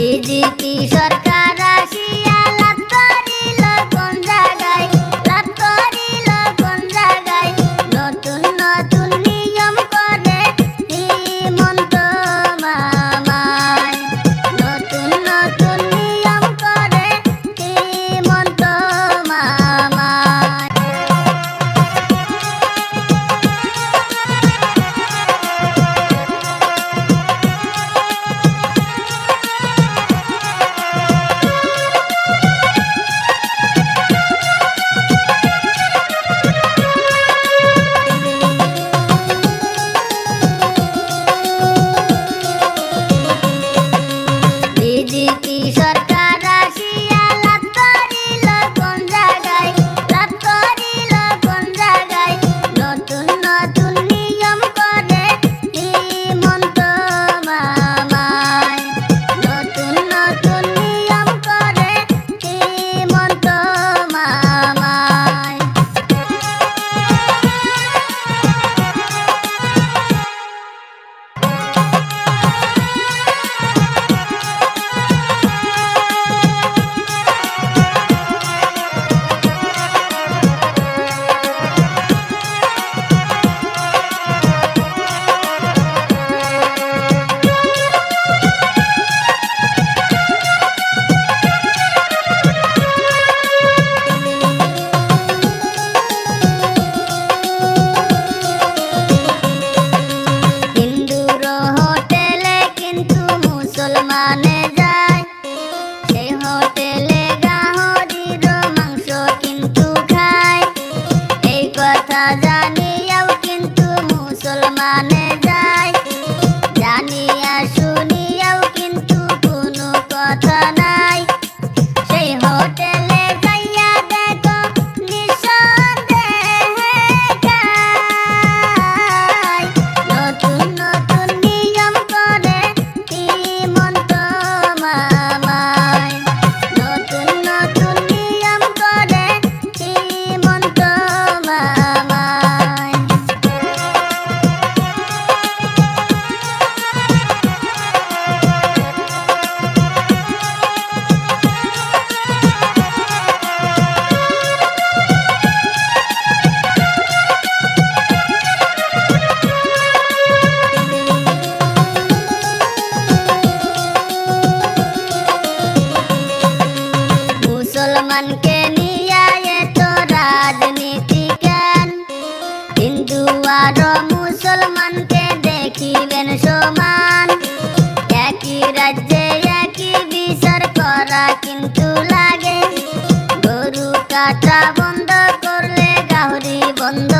BJP সরকার আসিয়ালা? কথা জানি। কারও মুসলমানকে দেখিবেন সমান। একই রাজ্যে একই বিচার করা কিন্তু লাগে। গরু কাটা বন্ধ করলে গাহরি বন্ধ